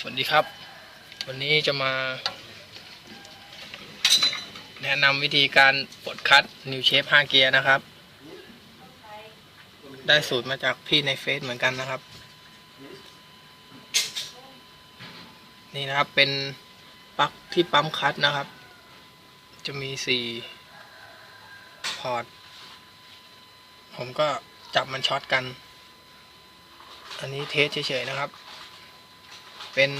สวัสดีครับ วันนี้จะมา แนะนำวิธีการปลดคัด New Shape 5เกียร์นะครับ ได้สูตรมาจากพี่ในเฟซเหมือนกันนะครับ นี่นะครับเป็นปลั๊กที่ปั๊มคัดนะครับ จะมีสี่พอร์ต ผมก็จับมันช็อตกัน อันนี้เทสเฉยๆนะครับ เป็น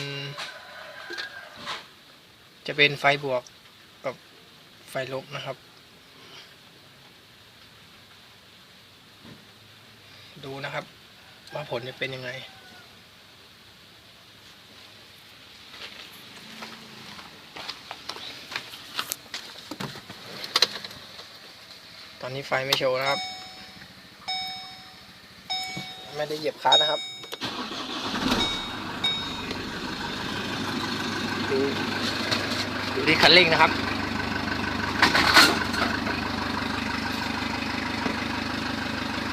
จะเป็นไฟบวกกับไฟลบนะครับ ดูนะครับ ว่าผลจะเป็นยังไงตอนนี้ไฟไม่โชว์นะครับ ไม่ได้เหยียบคลัสนะครับ ดูดูที่คันเร่งนะครับ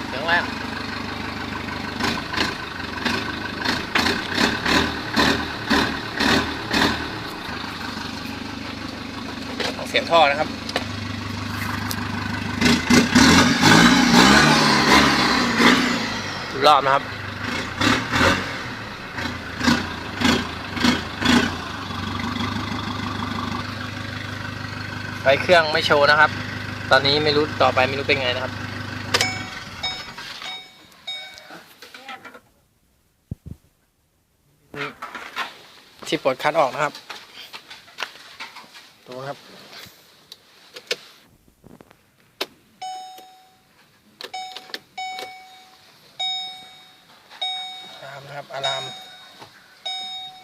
เสียงแรกเอาเสียงท่อนะครับรอบนะครับ ไฟเครื่องไม่โชว์นะครับ ตอนนี้ไม่รู้ต่อไปไม่รู้เป็นไงนะครับ ที่ปลดคัดออกนะครับ ดูนะครับอารามนะครับอาราม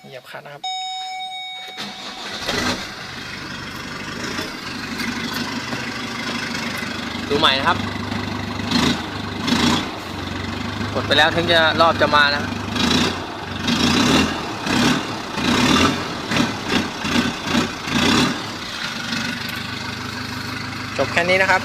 เหยียบคัดนะครับ ดูใหม่นะครับ กดไปแล้วถึงจะรอบจะมานะจบแค่นี้นะครับ